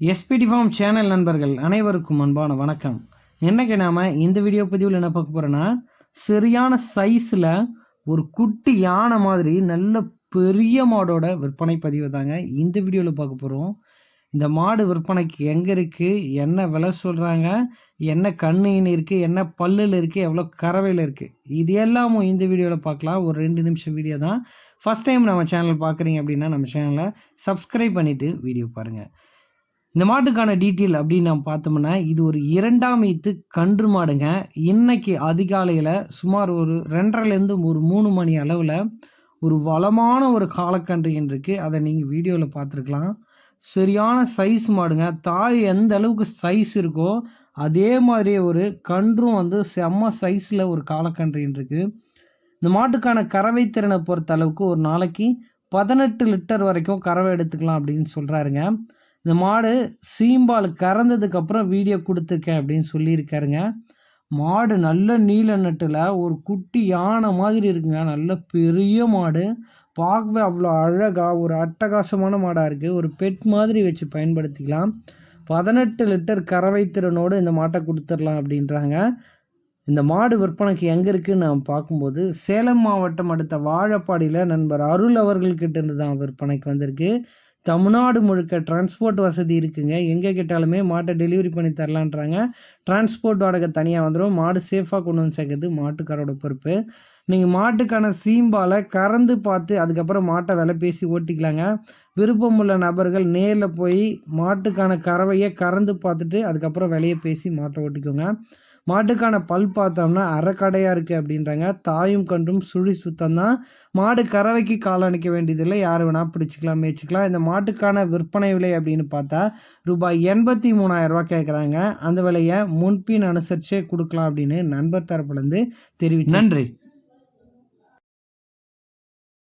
SPD form channel நண்பர்கள் அனைவருக்கும் அன்பான வணக்கம். என்னைக்கு நாம் இந்த வீடியோ பதிவில் என்ன பார்க்க போகிறோன்னா சரியான சைஸில் ஒரு குட்டி யானை மாதிரி நல்ல பெரிய மாடோட விற்பனை பதிவு தாங்க இந்த வீடியோவில் பார்க்க போகிறோம் இந்த மாடு விற்பனைக்கு எங்கே இருக்குது என்ன விலை சொல்கிறாங்க என்ன கண்ணுன்னு இருக்குது என்ன பல்லில் இருக்குது எவ்வளோ கறவையில் இருக்குது இது எல்லாமும் இந்த வீடியோவில் பார்க்கலாம். ஒரு ரெண்டு நிமிஷம் வீடியோ தான். ஃபஸ்ட் டைம் நம்ம சேனல் பார்க்குறீங்க அப்படின்னா நம்ம சேனலை சப்ஸ்கிரைப் பண்ணிவிட்டு வீடியோ பாருங்கள் இந்த மாட்டுக்கான டீட்டெயில் அப்படின்னு நம்ம பார்த்தோம்னா இது ஒரு இரண்டாம் ஈத்து கன்று மாடுங்க. இன்னைக்கு அதிகாலையில் சுமார் ஒரு ரெண்டரைலேருந்து ஒரு மூணு மணி அளவில் ஒரு வளமான ஒரு காலக்கன்று இருக்குது அதை நீங்கள் வீடியோவில் பார்த்துருக்கலாம். சரியான சைஸ் மாடுங்க. தாய் எந்த அளவுக்கு சைஸ் இருக்கோ அதே மாதிரி ஒரு கன்றும் வந்து செம்ம சைஸில் ஒரு காலக்கன்று இருக்குது இந்த மாட்டுக்கான கறவை திறனை பொறுத்த அளவுக்கு ஒரு நாளைக்கு பதினெட்டு லிட்டர் வரைக்கும் கறவை எடுத்துக்கலாம் அப்படின்னு சொல்கிறாருங்க இந்த மாடு சீம்பால் கறந்ததுக்கப்புறம் வீடியோ கொடுத்துருக்கேன் அப்படின்னு சொல்லியிருக்காருங்க. மாடு நல்ல நீல நட்டில் ஒரு குட்டி யானை மாதிரி இருக்குங்க. நல்ல பெரிய மாடு. பார்க்கவே அவ்வளோ அழகாக ஒரு அட்டகாசமான மாடாக இருக்குது ஒரு பெட் மாதிரி வச்சு பயன்படுத்திக்கலாம். பதினெட்டு லிட்டர் கறவை திறனோடு இந்த மாட்டை கொடுத்துடலாம் அப்படின்றாங்க. இந்த மாடு விற்பனைக்கு எங்கே இருக்குன்னு நான் பார்க்கும்போது சேலம் மாவட்டம் அடுத்த வாழப்பாடியில் நண்பர் அருள் அவர்கள்கிட்ட இருந்து தான் விற்பனைக்கு வந்திருக்கு. தமிழ்நாடு முழுக்க டிரான்ஸ்போர்ட் வசதி இருக்குங்க. எங்கே கேட்டாலுமே மாட்டை டெலிவரி பண்ணி தரலான்றாங்க. டிரான்ஸ்போர்ட் வாடகை தனியாக வந்துடும் மாடு சேஃபாக கொண்டு வந்து சேர்க்கறது மாட்டுக்காரோட பொறுப்பு. நீங்கள் மாட்டுக்கான சீம்பாலை கறந்து பார்த்து அதுக்கப்புறம் மாட்டை விலை பேசி ஓட்டிக்கலாங்க. விருப்பமுள்ள நபர்கள் நேரில் போய் மாட்டுக்கான கறவையை கறந்து பார்த்துட்டு அதுக்கப்புறம் விலையை பேசி மாட்டை ஓட்டிக்கோங்க. மாட்டுக்கான பல் பார்த்தோம்னா அறக்கடையாக இருக்குது அப்படின்றாங்க. தாயும் கன்றும் சுழி சுத்தம் தான் மாடு கறவைக்கு காலணிக்க வேண்டியதில்லை. யார் வேணால் பிடிச்சிக்கலாம் மேய்ச்சிக்கலாம். இந்த மாட்டுக்கான விற்பனை விலை அப்படின்னு பார்த்தா ரூபாய் எண்பத்தி மூணாயிரரூபா கேட்குறாங்க அந்த விலையை முன்பின் அனுசரித்து கொடுக்கலாம் அப்படின்னு நண்பர் தரப்புலேருந்து தெரிவித்து நன்றி.